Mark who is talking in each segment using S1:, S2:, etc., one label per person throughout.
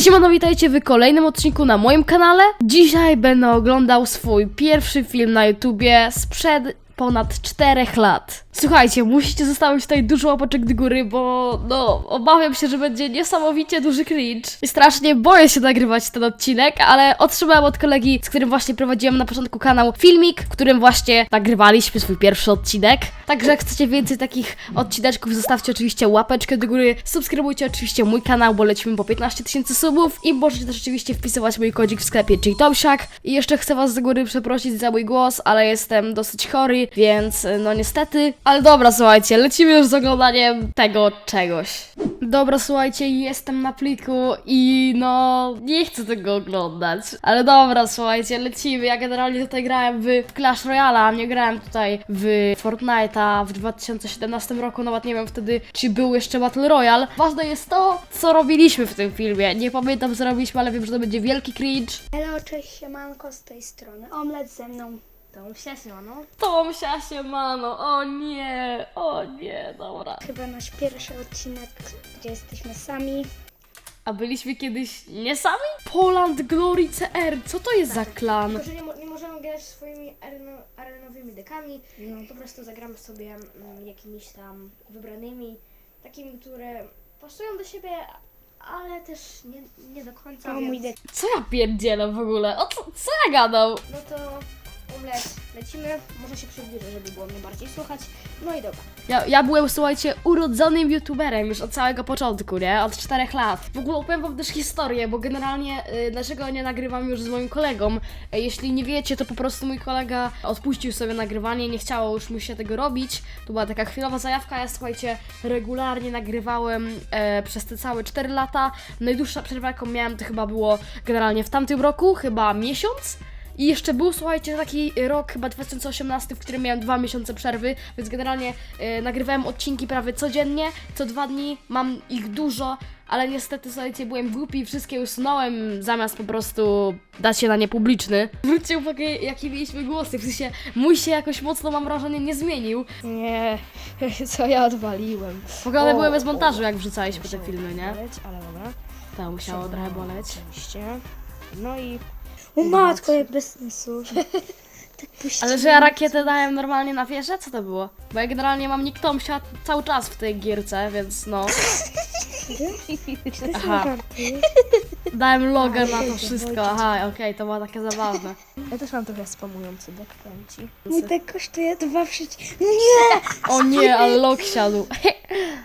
S1: Siemano, witajcie w kolejnym odcinku na moim kanale. Dzisiaj będę oglądał swój pierwszy film na YouTubie sprzed ponad 4 lat. Słuchajcie, musicie zostawić tutaj dużo łapaczek do góry, bo no, obawiam się, że będzie niesamowicie duży cringe. I strasznie boję się nagrywać ten odcinek, ale otrzymałem od kolegi, z którym właśnie prowadziłem na początku kanał, filmik, w którym właśnie nagrywaliśmy swój pierwszy odcinek. Także jak chcecie więcej takich odcineczków, zostawcie oczywiście łapeczkę do góry, subskrybujcie oczywiście mój kanał, bo lecimy po 15 tysięcy subów i możecie też oczywiście wpisywać mój kodzik w sklepie, czyli Tomsiak. I jeszcze chcę was z góry przeprosić za mój głos, ale jestem dosyć chory, więc no niestety. Ale dobra, słuchajcie, lecimy już z oglądaniem tego czegoś. Dobra, słuchajcie, jestem na pliku i no nie chcę tego oglądać. Ale dobra, słuchajcie, lecimy. Ja generalnie tutaj grałem w Clash Royale, a nie grałem tutaj w Fortnite'a w 2017 roku, nawet nie wiem wtedy, czy był jeszcze Battle Royale. Ważne jest to, co robiliśmy w tym filmie. Nie pamiętam, co robiliśmy, ale wiem, że to będzie wielki cringe.
S2: Hello, cześć, siemanko z tej strony. Omlet ze mną.
S3: To się no.
S1: Tomsia się mano, o nie, o nie, dobra.
S2: Chyba nasz pierwszy odcinek, gdzie jesteśmy sami.
S1: A byliśmy kiedyś nie sami? Poland Glory CR, co to jest za klan?
S3: Tylko, że nie, mo- nie możemy grać swoimi areno, arenowymi dekami, po prostu zagramy sobie mm, jakimiś tam wybranymi, takimi, które pasują do siebie, ale też nie, nie do końca.
S2: O,
S3: więc...
S2: mój dek.
S1: Co ja pierdzielę w ogóle? O co, co ja gadał?
S3: No to umlec, lecimy, może się przybliżę, żeby było mnie bardziej słuchać. No i dobra.
S1: Ja, ja byłem, słuchajcie, urodzonym youtuberem już od samego początku, nie? Od czterech lat. W ogóle opowiem wam też historię, bo generalnie y, dlaczego nie nagrywam już z moim kolegą? E, jeśli nie wiecie, to po prostu mój kolega odpuścił sobie nagrywanie, nie chciało już mu się tego robić. To była taka chwilowa zajawka, ja słuchajcie, regularnie nagrywałem e, przez te całe 4 lata. Najdłuższa przerwa, jaką miałem, to chyba było generalnie w tamtym roku, chyba miesiąc. I jeszcze był, słuchajcie, taki rok, chyba 2018, w którym miałem dwa miesiące przerwy, więc generalnie e, nagrywałem odcinki prawie codziennie, co dwa dni, mam ich dużo, ale niestety, słuchajcie, byłem głupi i wszystkie usunąłem, zamiast po prostu dać się na nie publiczny. Zwróćcie uwagę, jakie mieliśmy głosy, w sensie mój się jakoś mocno, mam wrażenie, nie zmienił.
S2: Nie, co ja odwaliłem.
S1: W ogóle
S2: O,
S1: były bez montażu, jak wrzucaliśmy te filmy, nie?
S2: Boleć, ale dobra.
S1: To musiało trochę boleć.
S2: Oczywiście. No i... O matko, jak bez sensu. tak puściłem.
S1: Ale że ja rakietę dałem normalnie na wieżę? Co to było? Bo ja generalnie mam nick Tomsia cały czas w tej gierce, więc no. Aha. Dałem loga na to wszystko. Aha, okej, to było takie zabawne.
S2: Ja też mam trochę spamujący dek, powiem ci.
S3: Mój
S2: dek kosztuje dwa przyci... No nie!
S1: O nie, ale log siadł.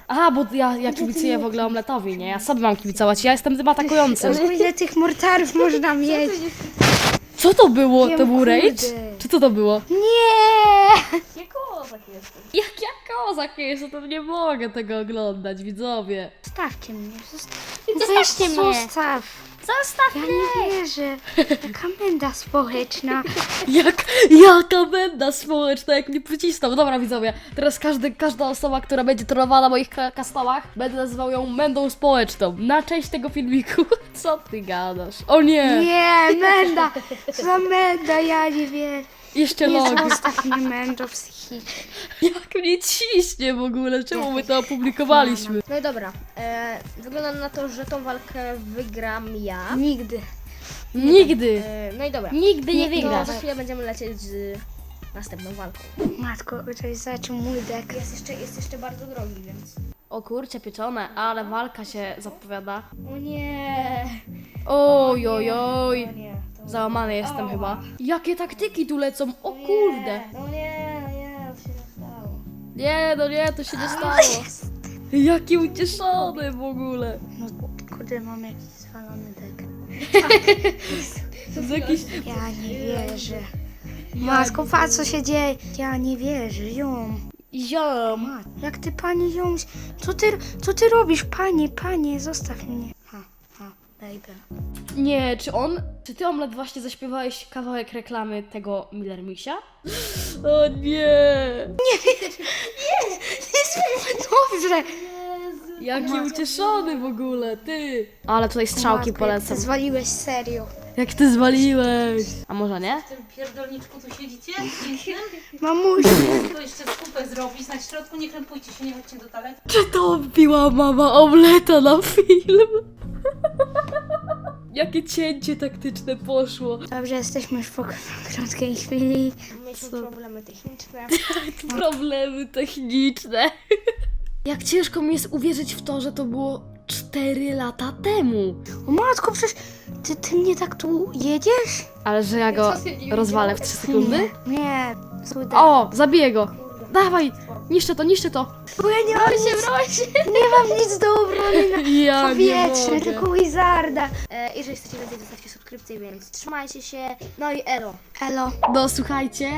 S1: Aha, bo ja, ja kibicuję w ogóle omletowi, nie? Ja sobie mam kibicować, ja jestem tym atakującym.
S2: ile tych mortarów można mieć?
S1: Co to było? To był rage? Czy co to było?
S2: Nie!
S3: Nie kozak jestem.
S1: Jak ja kozak jest, to nie mogę tego oglądać, widzowie.
S2: Zostawcie mnie. Zostawcie mnie. Zostaw.
S1: Zostaw
S2: Ja nie wierzę. Jaka menda społeczna.
S1: Jak, jaka benda społeczna, jak mnie przycisnął. Dobra widzowie, teraz każdy, każda osoba, która będzie trollowała na moich ka- castowach, będę nazywał ją mędą społeczną. Na część tego filmiku. Co ty gadasz? O nie!
S2: Nie, menda. Za menda, ja nie wierzę.
S1: Jeszcze log.
S2: mnie mendo psychicznie.
S1: Jak mnie ciśnie w ogóle, czemu my to opublikowaliśmy?
S3: No i dobra, e, wygląda na to, że tą walkę wygram ja.
S2: Nigdy.
S1: Nigdy.
S3: E, no i dobra.
S1: Nigdy nie
S3: To
S1: wygrasz.
S3: za chwilę będziemy lecieć z następną walką.
S2: Matko, ktoś zaczął mój dek.
S3: Jest jeszcze, jest jeszcze bardzo drogi, więc...
S1: O kurcie pieczone, ale walka się zapowiada.
S3: O nie!
S1: Oj, oj, oj.
S3: O nie.
S1: Załamany jestem chyba. Jakie taktyki tu lecą? O kurde.
S3: No nie, no nie, to się nie stało.
S1: Nie, no nie, to się nie stało. Jaki ucieszony w ogóle.
S2: No kurde, mam jakiś zwalony dek.
S1: Jest jakiś...
S2: Ja nie wierzę. Matko, patrz co się dzieje. Ja nie wierzę, ją.
S1: Ziom.
S2: Jak ty pani ją... Co ty, co ty robisz, panie, panie, zostaw mnie.
S1: Nie, czy on... Czy ty, Omlet, właśnie zaśpiewałeś kawałek reklamy tego Miller Misia? O nie!
S2: Dobrze.
S1: Jaki ucieszony w ogóle, ty! Ale tutaj strzałki
S2: Matko, jak
S1: polecam.
S2: ty zwaliłeś serio.
S1: Jak ty zwaliłeś! A może nie?
S4: W tym pierdolniczku tu siedzicie? Pięknym?
S2: Mamuś.
S4: To jeszcze skupę zrobić na środku, nie krępujcie się, nie chodźcie do toalety.
S1: Czy to wbiła mama omleta na film? Jakie cięcie taktyczne poszło.
S2: Dobrze, jesteśmy już po krótkiej chwili.
S3: Mieliśmy problemy techniczne.
S1: Problemy techniczne. Jak ciężko mi jest uwierzyć w to, że to było 4 lata temu.
S2: O matko, przecież ty, ty mnie tak tu jedziesz?
S1: Ale że ja go
S3: Co się nie
S1: rozwalę w 3 sekundy?
S2: Nie, nie.
S1: O, zabiję go. Dawaj, niszczę to, niszczę to.
S2: Bo ja nie mam nic, nie mam nic do obrony na
S1: Ja
S2: powietrze, tylko Wizarda.
S3: E, jeżeli chcecie więcej, zostawcie subskrypcję, więc trzymajcie się. No i elo.
S2: Elo.
S1: No słuchajcie,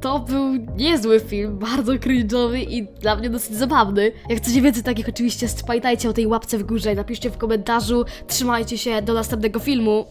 S1: to był niezły film, bardzo cringe'owy i dla mnie dosyć zabawny. Jak chcecie więcej takich oczywiście, pamiętajcie o tej łapce w górze, napiszcie w komentarzu, trzymajcie się, do następnego filmu.